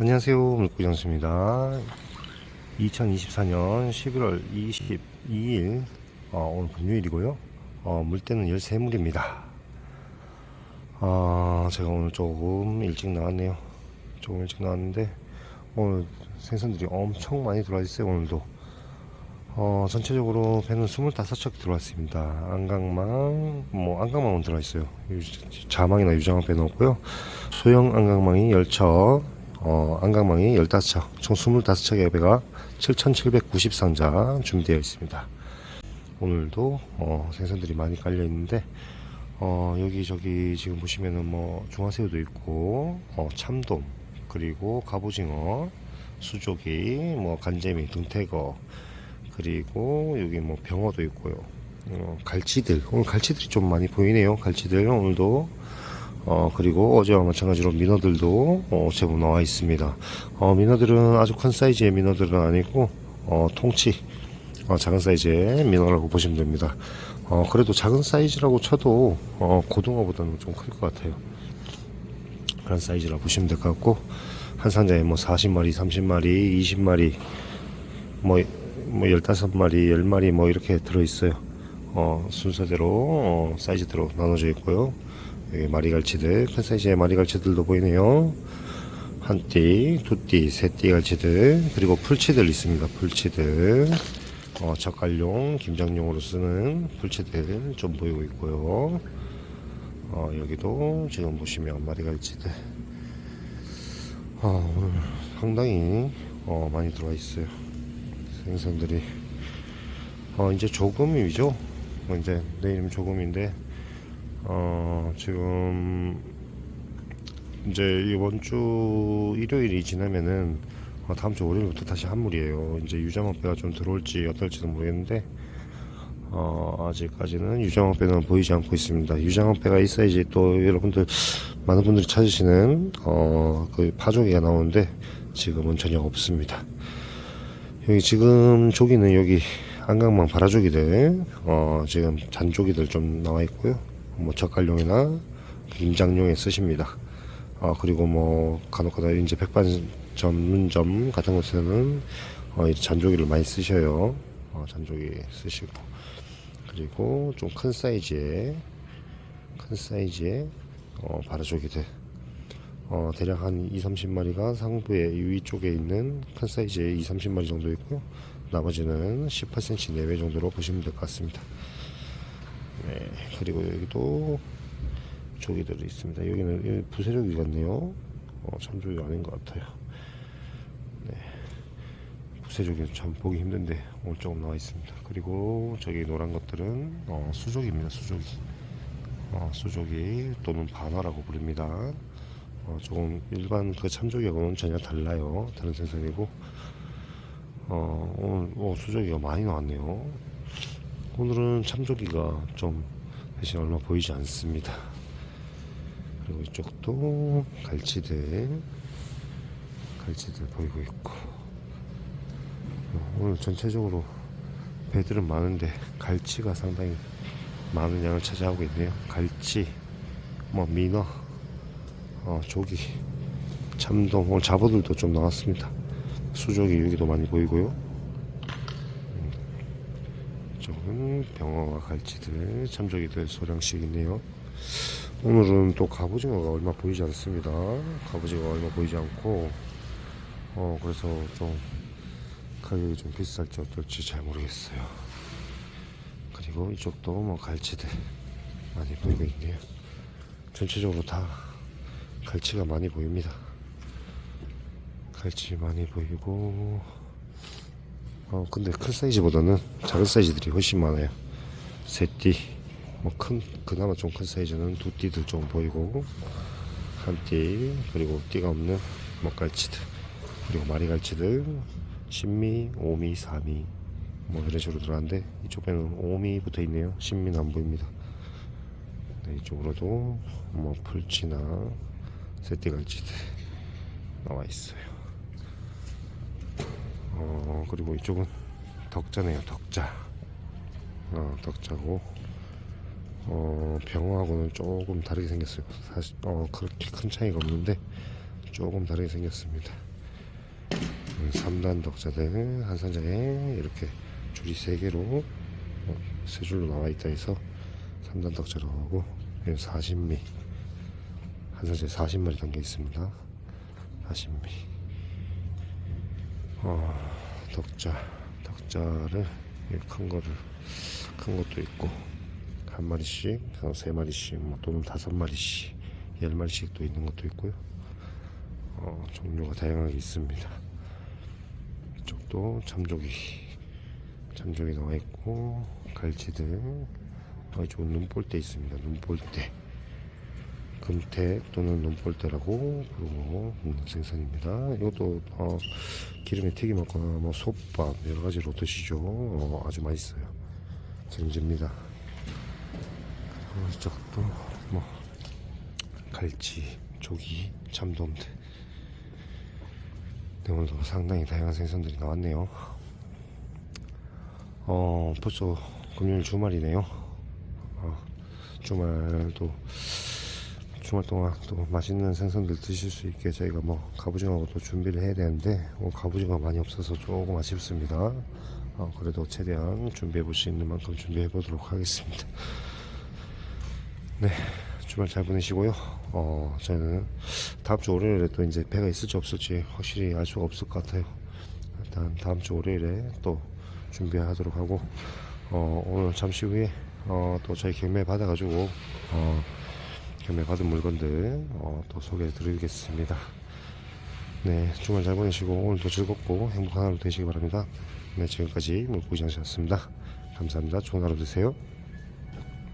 안녕하세요 물고기장수입니다 2024년 11월 22일 어, 오늘 금요일이고요 어, 물때는 13물입니다 아 제가 오늘 조금 일찍 나왔네요 조금 일찍 나왔는데 오늘 생선들이 엄청 많이 들어와 있어요 오늘도 어, 전체적으로 배는 25척 들어왔습니다. 안강망, 뭐, 안강망은 들어와 있어요. 유- 자망이나 유장망 배는 없고요. 소형 안강망이 10척, 어, 안강망이 15척, 총 25척의 배가 7,793자 준비되어 있습니다. 오늘도, 어, 생선들이 많이 깔려 있는데, 어, 여기저기 지금 보시면은 뭐, 중화새우도 있고, 어, 참돔, 그리고 갑오징어, 수조기, 뭐, 간재미, 등태거, 그리고 여기 뭐 병어도 있고요. 어, 갈치들 오늘 갈치들이 좀 많이 보이네요. 갈치들 오늘도 어 그리고 어제와 마찬가지로 민어들도 어, 제법 나와 있습니다. 어 민어들은 아주 큰 사이즈의 민어들은 아니고 어 통치 어, 작은 사이즈의 민어라고 보시면 됩니다. 어 그래도 작은 사이즈라고 쳐도 어 고등어보다는 좀 클 것 같아요. 그런 사이즈라 보시면 될 것 같고 한 상자에 뭐 40마리, 30마리, 20마리 뭐, 뭐 15마리, 10마리 뭐 이렇게 들어있어요. 어, 순서대로, 어, 사이즈대로 나눠져 있고요. 여기 마리갈치들, 큰 사이즈의 마리갈치들도 보이네요. 한 띠, 두 띠, 세 띠 갈치들, 그리고 풀치들 있습니다. 풀치들. 어, 젓갈용, 김장용으로 쓰는 풀치들 좀 보이고 있고요. 어, 여기도 지금 보시면 마리갈치들. 어, 오늘 상당히 어, 많이 들어와 있어요. 생선들이 어 이제 조금이죠 뭐 이제 내일이면 조금인데 어 지금 이제 이번 주 일요일이 지나면은 어, 다음 주 월요일부터 다시 한물이에요. 이제 유장어배가 좀 들어올지 어떨지는 모르겠는데 어 아직까지는 유장어배는 보이지 않고 있습니다. 유장어배가 있어야지 또 여러분들 많은 분들이 찾으시는 어 그 파조개가 나오는데 지금은 전혀 없습니다. 여기 지금 조기는 여기 안강망 바라조기들 어 지금 잔조기들 좀 나와 있고요 뭐 젓갈용이나 김장용에 쓰십니다 어 그리고 뭐 간혹가다 이제 백반 전문점 같은 곳에는 어, 이 잔조기를 많이 쓰셔요 어, 잔조기 쓰시고 그리고 좀 큰 사이즈의 큰 사이즈의 어, 바라조기들 어, 대략 한 2, 30마리가 상부에 이 위쪽에 있는 큰 사이즈의 2, 30마리 정도 있고요. 나머지는 18cm 내외 정도로 보시면 될 것 같습니다. 네, 그리고 여기도 조기들이 있습니다. 여기는 여기 부세력이 같네요. 어, 참조기가 아닌 것 같아요. 네, 부세조기는 참 보기 힘든데 오늘 조금 나와 있습니다. 그리고 저기 노란 것들은 어, 수조기입니다. 수조기. 어, 수조기 또는 반화라고 부릅니다. 어, 조금 일반 그 참조기하고는 전혀 달라요. 다른 생선이고. 어, 오늘 어, 수조기가 많이 나왔네요. 오늘은 참조기가 좀 대신 얼마 보이지 않습니다. 그리고 이쪽도 갈치들, 갈치들 보이고 있고. 어, 오늘 전체적으로 배들은 많은데 갈치가 상당히 많은 양을 차지하고 있네요. 갈치, 뭐 민어, 어, 조기, 참돔, 오늘 잡어들도 좀 나왔습니다. 수조기 여기도 많이 보이고요. 음, 이쪽은 병어와 갈치들, 참조기들 소량씩 있네요. 오늘은 또 갑오징어가 얼마 보이지 않습니다. 갑오징어가 얼마 보이지 않고, 어, 그래서 좀 가격이 좀 비쌀지 어떨지 잘 모르겠어요. 그리고 이쪽도 뭐 갈치들 많이 보이고 있네요. 전체적으로 다 갈치가 많이 보입니다. 갈치 많이 보이고, 어, 근데 큰 사이즈보다는 작은 사이즈들이 훨씬 많아요. 세 띠, 뭐 큰, 그나마 좀 큰 사이즈는 두 띠들 좀 보이고, 한 띠, 그리고 띠가 없는 먹갈치들, 그리고 마리갈치들, 신미, 오미, 사미, 뭐 이런 식으로 들어가는데, 이쪽에는 오미 붙어 있네요. 신미는 안 보입니다. 네, 이쪽으로도 뭐 풀치나 새띠갈치들 나와 있어요. 어 그리고 이쪽은 덕자네요. 덕자. 어 덕자고 어 병어하고는 조금 다르게 생겼어요. 사실 어 그렇게 큰 차이가 없는데 조금 다르게 생겼습니다. 3단 덕자들 한 상자에 이렇게 줄이 3개로 어, 세 줄로 나와 있다 해서 3단 덕자라고 하고 40미 한 상자에 40마리 담겨 있습니다. 40미 어, 덕자 덕자를 이큰 거를 큰 것도 있고 한 마리씩 한세 마리씩 뭐 또는 다섯 마리씩 열 마리씩 또 있는 것도 있고요. 어, 종류가 다양하게 있습니다. 이쪽도 참조기 참조기 나와 있고 갈치들 어, 이쪽은 눈볼대 있습니다. 눈볼대 금태 또는 눈볼대라고 부르고 있는 생선입니다. 이것도 어, 기름에 튀김하거나 뭐 솥밥 여러 가지로 드시죠. 어, 아주 맛있어요. 기름집니다. 그리고 이쪽도 뭐 갈치, 조기, 참돔들. 네, 오늘도 상당히 다양한 생선들이 나왔네요. 어, 벌써 금요일 주말이네요. 어, 주말도 주말 동안 또 맛있는 생선들 드실 수 있게 저희가 뭐 갑오징어하고 또 준비를 해야 되는데 오늘 갑오징어가 많이 없어서 조금 아쉽습니다. 어, 그래도 최대한 준비해 볼 수 있는 만큼 준비해 보도록 하겠습니다. 네, 주말 잘 보내시고요. 어, 저는 다음 주 월요일에 또 이제 배가 있을지 없을지 확실히 알 수가 없을 것 같아요. 일단 다음 주 월요일에 또 준비하도록 하고 어, 오늘 잠시 후에 어, 또 저희 경매 받아가지고 어, 경매 받은 물건들 어, 또 소개해 드리겠습니다. 네, 주말 잘 보내시고 오늘도 즐겁고 행복한 하루 되시기 바랍니다. 네, 지금까지 물고기 장씨였습니다. 감사합니다. 좋은 하루 되세요.